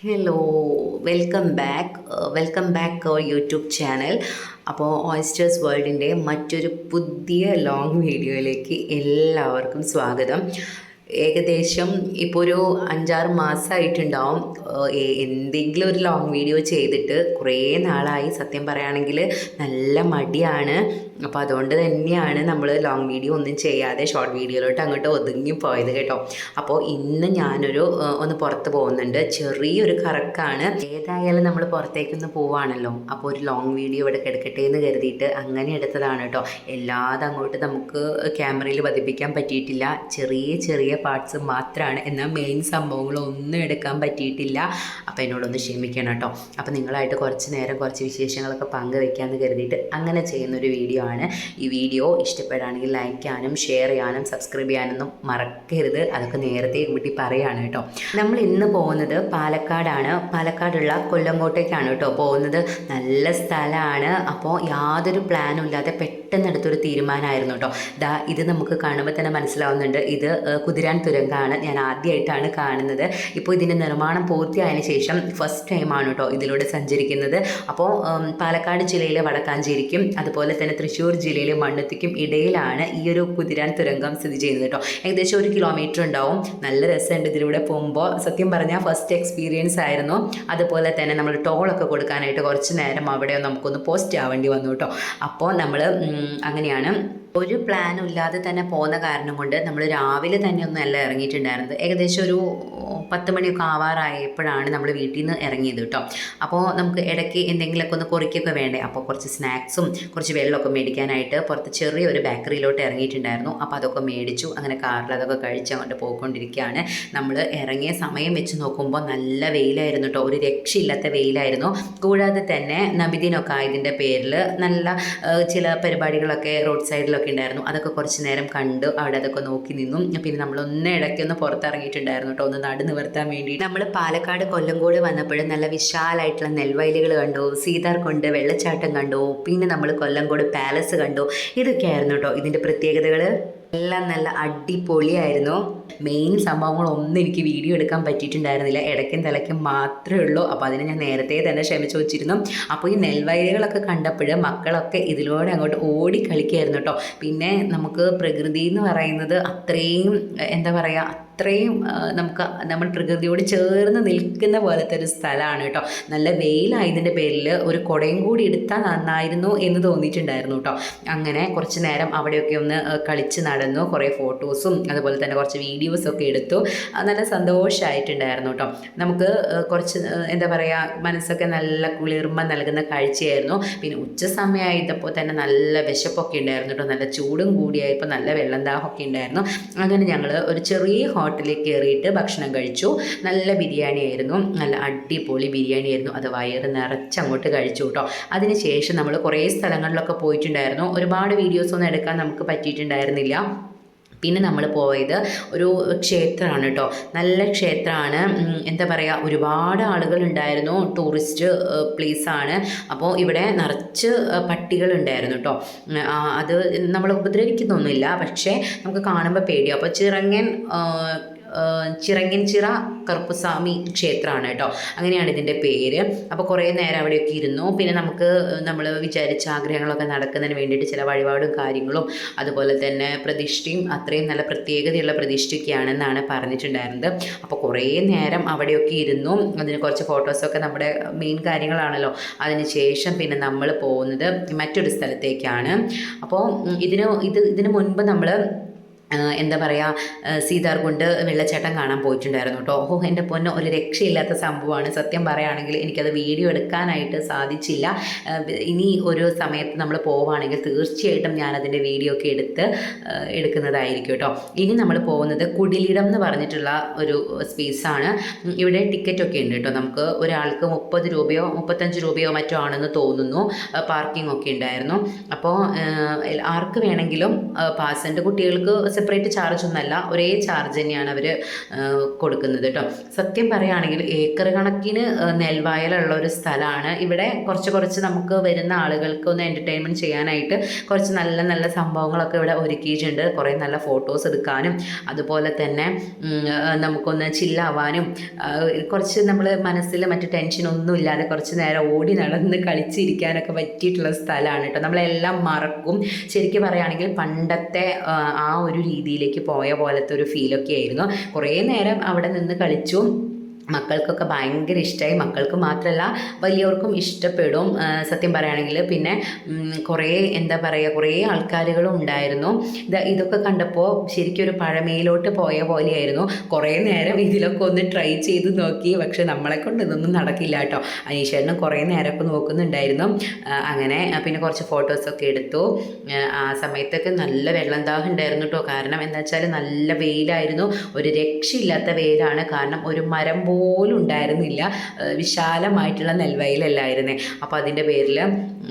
Hello welcome back welcome back our YouTube channel അപ്പോൾ oysters വേൾഡിന്റെ മറ്റൊരു പുതിയ ലോങ് വീഡിയോയിലേക്ക് എല്ലാവർക്കും സ്വാഗതം. ഏകദേശം ഇപ്പോൾ ഒരു അഞ്ചാറ് മാസമായിട്ടുണ്ടാവും ഏഹ് എന്തെങ്കിലും ഒരു ലോങ് വീഡിയോ ചെയ്തിട്ട് കുറേ നാളായി സത്യം പറയുകയാണെങ്കിൽ നല്ല മടിയാണ്. അപ്പോൾ അതുകൊണ്ട് തന്നെയാണ് നമ്മൾ ലോങ് വീഡിയോ ഒന്നും ചെയ്യാതെ ഷോർട്ട് വീഡിയോയിലോട്ട് അങ്ങോട്ട് ഒതുങ്ങി പോയത് കേട്ടോ. അപ്പോൾ ഇന്ന് ഞാനൊരു ഒന്ന് പുറത്ത് പോകുന്നുണ്ട്. ചെറിയൊരു കറക്കാണ്. ഏതായാലും നമ്മൾ പുറത്തേക്കൊന്ന് പോവാണല്ലോ. അപ്പോൾ ഒരു ലോങ് വീഡിയോ ഇവിടെ കിടക്കട്ടെ എന്ന് കരുതിയിട്ട് അങ്ങനെ എടുത്തതാണ് കേട്ടോ. എല്ലാതും അങ്ങോട്ട് നമുക്ക് ക്യാമറയിൽ പതിപ്പിക്കാൻ പറ്റിയിട്ടില്ല. ചെറിയ ചെറിയ പാർട്സ് മാത്രമാണ് എന്നാൽ മെയിൻ സംഭവങ്ങളൊന്നും എടുക്കാൻ പറ്റിയിട്ടില്ല. അപ്പോൾ എന്നോടൊന്ന് ക്ഷമിക്കണം കേട്ടോ. അപ്പോൾ നിങ്ങളായിട്ട് കുറച്ച് നേരം കുറച്ച് വിശേഷങ്ങളൊക്കെ പങ്കുവെക്കാമെന്ന് കരുതിയിട്ട് അങ്ങനെ ചെയ്യുന്നൊരു വീഡിയോ ആണ്. ഈ വീഡിയോ ഇഷ്ടപ്പെടുകയാണെങ്കിൽ ലൈക്ക് ചെയ്യാനും ഷെയർ ചെയ്യാനും സബ്സ്ക്രൈബ് ചെയ്യാനൊന്നും മറക്കരുത്. അതൊക്കെ നേരത്തെ കൂട്ടി പറയുകയാണ് കേട്ടോ. നമ്മൾ ഇന്ന് പോകുന്നത് പാലക്കാടാണ്. പാലക്കാടുള്ള കൊല്ലങ്കോട്ടേക്കാണ് കേട്ടോ പോകുന്നത്. നല്ല സ്ഥലമാണ്. അപ്പോൾ യാതൊരു പ്ലാനും ഇല്ലാതെ പെട്ടെന്ന് എടുത്തൊരു തീരുമാനമായിരുന്നു കേട്ടോ ദാ ഇത് നമുക്ക് കാണുമ്പോൾ തന്നെ മനസ്സിലാവുന്നുണ്ട്. ഇത് കുതിരാൻ തുരങ്കാണ്. ഞാൻ ആദ്യമായിട്ടാണ് കാണുന്നത്. ഇപ്പോൾ ഇതിന്റെ നിർമ്മാണം പൂർത്തിയായതിന് ശേഷം ഫസ്റ്റ് ടൈമാണ് കേട്ടോ ഇതിലൂടെ സഞ്ചരിക്കുന്നത്. അപ്പോൾ പാലക്കാട് ജില്ലയിലെ വടക്കാഞ്ചേരിക്കും അതുപോലെ തന്നെ തൃശ്ശൂർ ജില്ലയിലെ മണ്ണുത്തിക്കും ഇടയിലാണ് ഈ ഒരു കുതിരാൻ തുരങ്കം സ്ഥിതി ചെയ്യുന്നത് കേട്ടോ ഏകദേശം ഒരു കിലോമീറ്റർ ഉണ്ടാവും. നല്ല രസമുണ്ട് ഇതിലൂടെ പോകുമ്പോൾ സത്യം പറഞ്ഞാൽ ഫസ്റ്റ് എക്സ്പീരിയൻസ് ആയിരുന്നു. അതുപോലെ തന്നെ നമ്മൾ ടോളൊക്കെ കൊടുക്കാനായിട്ട് കുറച്ച് നേരം അവിടെ നമുക്കൊന്ന് പോസ്റ്റ് ആവേണ്ടി വന്നു കേട്ടോ അപ്പോൾ നമ്മൾ അങ്ങനെയാണ്. ഒരു പ്ലാനും ഇല്ലാതെ തന്നെ പോകുന്ന കാരണം കൊണ്ട് നമ്മൾ രാവിലെ തന്നെ ഒന്നും അല്ല ഇറങ്ങിയിട്ടുണ്ടായിരുന്നത്. ഏകദേശം ഒരു പത്ത് മണിയൊക്കെ ആവാറായപ്പോഴാണ് നമ്മൾ വീട്ടിൽ നിന്ന് ഇറങ്ങിയത് കേട്ടോ. അപ്പോൾ നമുക്ക് ഇടയ്ക്ക് എന്തെങ്കിലുമൊക്കെ ഒന്ന് കുറിക്കൊക്കെ വേണ്ടേ? അപ്പോൾ കുറച്ച് സ്നാക്സും കുറച്ച് വെള്ളമൊക്കെ മേടിക്കാനായിട്ട് പുറത്ത് ചെറിയൊരു ബേക്കറിയിലോട്ട് ഇറങ്ങിയിട്ടുണ്ടായിരുന്നു. അപ്പോൾ അതൊക്കെ മേടിച്ചു അങ്ങനെ കാറിൽ അതൊക്കെ കഴിച്ച് അങ്ങോട്ട് പോയിക്കൊണ്ടിരിക്കുകയാണ്. നമ്മൾ ഇറങ്ങിയ സമയം വെച്ച് നോക്കുമ്പോൾ നല്ല വെയിലായിരുന്നു കേട്ടോ. ഒരു രക്ഷയില്ലാത്ത വെയിലായിരുന്നു. കൂടാതെ തന്നെ നബിദിനൊക്കെ ആയതിന്റെ പേരിൽ നല്ല ചില പരിപാടികളൊക്കെ റോഡ് സൈഡിലൊക്കെ ഉണ്ടായിരുന്നു. അതൊക്കെ കുറച്ച് നേരം കണ്ടു അവിടെ അതൊക്കെ നോക്കി നിന്നു. പിന്നെ നമ്മളൊന്ന് ഇടയ്ക്കൊന്ന് പുറത്തിറങ്ങിയിട്ടുണ്ടായിരുന്നു കേട്ടോ. ഒന്ന് നടു നിവർത്താൻ വേണ്ടി നമ്മൾ പാലക്കാട് കൊല്ലങ്കോട് വന്നപ്പോഴും നല്ല വിശാലമായിട്ടുള്ള നെൽവയലുകൾ കണ്ടു സീതാർ കൊണ്ട് വെള്ളച്ചാട്ടം കണ്ടു പിന്നെ നമ്മൾ കൊല്ലങ്കോട് പാലസ് കണ്ടു. ഇതൊക്കെയായിരുന്നു കേട്ടോ ഇതിന്റെ പ്രത്യേകതകൾ എല്ലാം നല്ല അടിപൊളിയായിരുന്നു. മെയിൻ സംഭവങ്ങളൊന്നും എനിക്ക് വീഡിയോ എടുക്കാൻ പറ്റിയിട്ടുണ്ടായിരുന്നില്ല. ഇടയ്ക്കും തലയ്ക്കും മാത്രമേ ഉള്ളൂ. അപ്പോൾ അതിന് ഞാൻ നേരത്തെ തന്നെ ക്ഷമിച്ചു വെച്ചിരുന്നു. അപ്പോൾ ഈ നെൽവയലുകളൊക്കെ കണ്ടപ്പോൾ മക്കളൊക്കെ ഇതിലൂടെ അങ്ങോട്ട് ഓടി കളിക്കുകയായിരുന്നു കേട്ടോ. പിന്നെ നമുക്ക് പ്രകൃതി എന്ന് പറയുന്നത് അത്രയും എന്താ പറയുക അത്രയും നമുക്ക് നമ്മൾ പ്രകൃതിയോട് ചേർന്ന് നിൽക്കുന്ന പോലത്തെ ഒരു സ്ഥലമാണ് കേട്ടോ. നല്ല വെയിലായതിന്റെ പേരിൽ ഒരു കുടയും കൂടി എടുത്താൽ നന്നായിരുന്നു എന്ന് തോന്നിയിട്ടുണ്ടായിരുന്നു കേട്ടോ. അങ്ങനെ കുറച്ച് നേരം അവിടെയൊക്കെ ഒന്ന് കളിച്ച് നടന്നു. കുറേ ഫോട്ടോസും അതുപോലെ തന്നെ കുറച്ച് വീഡിയോസൊക്കെ എടുത്തു. നല്ല സന്തോഷമായിട്ടുണ്ടായിരുന്നു കേട്ടോ. നമുക്ക് കുറച്ച് എന്താ പറയുക മനസ്സൊക്കെ നല്ല കുളിർമ നൽകുന്ന കാഴ്ചയായിരുന്നു. പിന്നെ ഉച്ച സമയമായപ്പോൾ തന്നെ നല്ല വിശപ്പൊക്കെ ഉണ്ടായിരുന്നു കേട്ടോ. നല്ല ചൂടും കൂടിയായപ്പോൾ നല്ല വെള്ളം ദാഹമൊക്കെ ഉണ്ടായിരുന്നു. അങ്ങനെ ഞങ്ങൾ ഒരു ചെറിയ ഹോട്ടലിൽ കയറിയിട്ട് ഭക്ഷണം കഴിച്ചു. നല്ല ബിരിയാണി ആയിരുന്നു. നല്ല അടിപൊളി ബിരിയാണി ആയിരുന്നു. അത് വയറ് നിറച്ചങ്ങോട്ട് കഴിച്ചു കേട്ടോ. അതിനുശേഷം നമ്മൾ കുറേ സ്ഥലങ്ങളിലൊക്കെ പോയിട്ടുണ്ടായിരുന്നു. ഒരുപാട് വീഡിയോസൊന്നും എടുക്കാൻ നമുക്ക് പറ്റിയിട്ടുണ്ടായിരുന്നില്ല. പിന്നെ നമ്മൾ പോയത് ഒരു ക്ഷേത്രമാണ് കേട്ടോ നല്ല ക്ഷേത്രമാണ്. എന്താ പറയുക ഒരുപാട് ആളുകൾ ഉണ്ടായിരുന്നു ടൂറിസ്റ്റ് പ്ലേസാണ്. അപ്പോൾ ഇവിടെ നിറച്ച് പട്ടികളുണ്ടായിരുന്നു കേട്ടോ അത് നമ്മൾ ഉപദ്രവിക്കുന്നൊന്നുമില്ല. പക്ഷേ നമുക്ക് കാണുമ്പോൾ പേടിയാവും അപ്പോൾ ചിറങ്ങൻ ആ, ആ, ചിറങ്ങൻ ചിറ കറുപ്പസ്വാമി ക്ഷേത്രമാണ് കേട്ടോ. അങ്ങനെയാണ് ഇതിന്റെ പേര്. അപ്പോൾ കുറേ നേരം അവിടെയൊക്കെ ഇരുന്നു. പിന്നെ നമുക്ക് നമ്മൾ വിചാരിച്ച ആഗ്രഹങ്ങളൊക്കെ നടക്കുന്നതിന് വേണ്ടിയിട്ട് ചില വഴിപാടും കാര്യങ്ങളും അതുപോലെ തന്നെ പ്രതിഷ്ഠയും അത്രയും നല്ല പ്രത്യേകതയുള്ള പ്രതിഷ്ഠയ്ക്കാണെന്നാണ് പറഞ്ഞിട്ടുണ്ടായിരുന്നത്. അപ്പോൾ കുറേ നേരം അവിടെയൊക്കെ ഇരുന്നു. അതിന് കുറച്ച് ഫോട്ടോസൊക്കെ നമ്മുടെ മെയിൻ കാര്യങ്ങളാണല്ലോ. അതിന് ശേഷം പിന്നെ നമ്മൾ പോകുന്നത് മറ്റൊരു സ്ഥലത്തേക്കാണ്. അപ്പോൾ ഇതിന് ഇത് ഇതിന് മുൻപ് നമ്മൾ എന്താ പറയുക സീതാർ കൊണ്ട് വെള്ളച്ചാട്ടം കാണാൻ പോയിട്ടുണ്ടായിരുന്നു കേട്ടോ ഓഹോ എന്റെ പൊന്ന് ഒരു രക്ഷയില്ലാത്ത സംഭവമാണ്. സത്യം പറയുകയാണെങ്കിൽ എനിക്കത് വീഡിയോ എടുക്കാനായിട്ട് സാധിച്ചില്ല. ഇനി ഒരു സമയത്ത് നമ്മൾ പോവുകയാണെങ്കിൽ തീർച്ചയായിട്ടും ഞാനതിന്റെ വീഡിയോ ഒക്കെ എടുത്ത് എടുക്കുന്നതായിരിക്കും കേട്ടോ ഇനി നമ്മൾ പോകുന്നത് കുടിലിടം എന്ന് പറഞ്ഞിട്ടുള്ള ഒരു സ്പേസാണ് ഇവിടെ ടിക്കറ്റ് ഒക്കെ ഉണ്ട് കേട്ടോ നമുക്ക് ഒരാൾക്ക് മുപ്പത് രൂപയോ മുപ്പത്തഞ്ച് രൂപയോ മറ്റോ ആണെന്ന് തോന്നുന്നു. പാർക്കിംഗ് ഒക്കെ ഉണ്ടായിരുന്നു. അപ്പോൾ ആർക്ക് വേണമെങ്കിലും പാസ് കുട്ടികൾക്ക് സെപ്പറേറ്റ് ചാർജ് ഒന്നല്ല ഒരേ ചാർജ് തന്നെയാണ് അവർ കൊടുക്കുന്നത് കേട്ടോ സത്യം പറയുകയാണെങ്കിൽ ഏക്കർ കണക്കിന് നെൽവായലുള്ള ഒരു സ്ഥലമാണ് ഇവിടെ കുറച്ച് കുറച്ച് നമുക്ക് വരുന്ന ആളുകൾക്ക് ഒന്ന് എന്റർടൈൻമെന്റ് ചെയ്യാനായിട്ട് കുറച്ച് നല്ല നല്ല സംഭവങ്ങളൊക്കെ ഇവിടെ ഒരുക്കിയിട്ടുണ്ട്. കുറേ നല്ല ഫോട്ടോസ് എടുക്കാനും അതുപോലെ തന്നെ നമുക്കൊന്ന് ചില്ലാവാനും കുറച്ച് നമ്മൾ മനസ്സിൽ മറ്റു ടെൻഷനൊന്നും ഇല്ലാതെ കുറച്ച് നേരം ഓടി നടന്ന് കളിച്ചിരിക്കാനൊക്കെ പറ്റിയിട്ടുള്ള സ്ഥലമാണ് കേട്ടോ നമ്മളെല്ലാം മറക്കും. ശരിക്കും പറയുകയാണെങ്കിൽ പണ്ടത്തെ ആ ഒരു രീതിയിലേക്ക് പോയ പോലത്തെ ഒരു ഫീലൊക്കെ ആയിരുന്നു. കുറേ നേരം അവിടെ നിന്ന് കളിച്ചു മക്കൾക്കൊക്കെ ഭയങ്കര ഇഷ്ടമായി മക്കൾക്ക് മാത്രമല്ല വലിയവർക്കും ഇഷ്ടപ്പെടും സത്യം പറയുകയാണെങ്കിൽ. പിന്നെ കുറേ എന്താ പറയുക കുറേ ആൾക്കാരുകളും ഉണ്ടായിരുന്നു. ഇത് ഇതൊക്കെ കണ്ടപ്പോൾ ശരിക്കും ഒരു പഴമയിലോട്ട് പോയ പോലെയായിരുന്നു. കുറേ നേരം ഇതിലൊക്കെ ഒന്ന് ട്രൈ ചെയ്ത് നോക്കി. പക്ഷെ നമ്മളെ കൊണ്ട് ഇതൊന്നും നടക്കില്ല കേട്ടോ. അനീഷേട്ടനും കുറേ നേരമൊക്കെ നോക്കുന്നുണ്ടായിരുന്നു. അങ്ങനെ പിന്നെ കുറച്ച് ഫോട്ടോസൊക്കെ എടുത്തു. ആ, സമയത്തൊക്കെ നല്ല വെള്ളം ദാഹം ഉണ്ടായിരുന്നു കേട്ടോ. കാരണം എന്താ വെച്ചാൽ നല്ല വെയിലായിരുന്നു. ഒരു രക്ഷയില്ലാത്ത വെയിലാണ്. കാരണം ഒരു മരം ഉണ്ടായിരുന്നില്ല. ആ, വിശാലമായിട്ടുള്ള നെൽവയലല്ലായിരുന്നേ അപ്പോൾ അതിന്റെ പേരിൽ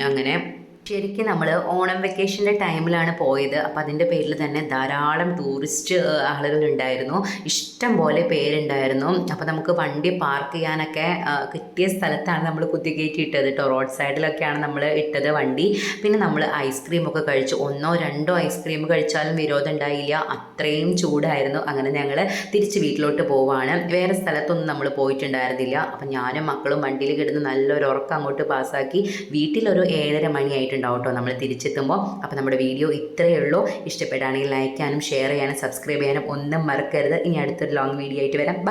അങ്ങനെ ശരിക്കും നമ്മൾ ഓണം വെക്കേഷന്റെ ടൈമിലാണ് പോയത്. അപ്പോൾ അതിന്റെ പേരിൽ തന്നെ ധാരാളം ടൂറിസ്റ്റ് ആളുകൾ ഉണ്ടായിരുന്നു ഇഷ്ടം പോലെ പേരുണ്ടായിരുന്നു. അപ്പോൾ നമുക്ക് വണ്ടി പാർക്ക് ചെയ്യാനൊക്കെ കിട്ടിയ സ്ഥലത്താണ് നമ്മൾ കുത്തിക്കയറ്റി ഇട്ടത് കേട്ടോ റോഡ് സൈഡിലൊക്കെയാണ് നമ്മൾ ഇട്ടത് വണ്ടി. പിന്നെ നമ്മൾ ഐസ്ക്രീം ഒക്കെ കഴിച്ചു. ഒന്നോ രണ്ടോ ഐസ്ക്രീം കഴിച്ചാലും വിരോധം ഉണ്ടായില്ല. അത്രയും ചൂടായിരുന്നു. അങ്ങനെ ഞങ്ങൾ തിരിച്ച് വീട്ടിലോട്ട് പോവാണ്. വേറെ സ്ഥലത്തൊന്നും നമ്മൾ പോയിട്ടുണ്ടായിരുന്നില്ല. അപ്പം ഞാനും മക്കളും വണ്ടിയിൽ കിടന്ന് നല്ലൊരു ഉറക്കം അങ്ങോട്ട് പാസ്സാക്കി വീട്ടിലൊരു ഏഴര മണിയായിട്ടുണ്ടാവും കേട്ടോ. നമ്മൾ തിരിച്ചെത്തുമ്പോൾ അപ്പോൾ നമ്മുടെ വീഡിയോ ഇത്രയേ ഉള്ളൂ. ഇഷ്ടപ്പെടുകയാണെങ്കിൽ ലൈക്ക് ചെയ്യാനും ഷെയർ ചെയ്യാനും സബ്സ്ക്രൈബ് ചെയ്യാനും ഒന്നും മറക്കരുത്. ഇനി അടുത്തൊരു ലോങ് വീഡിയോ ആയിട്ട് വരാം. ബൈ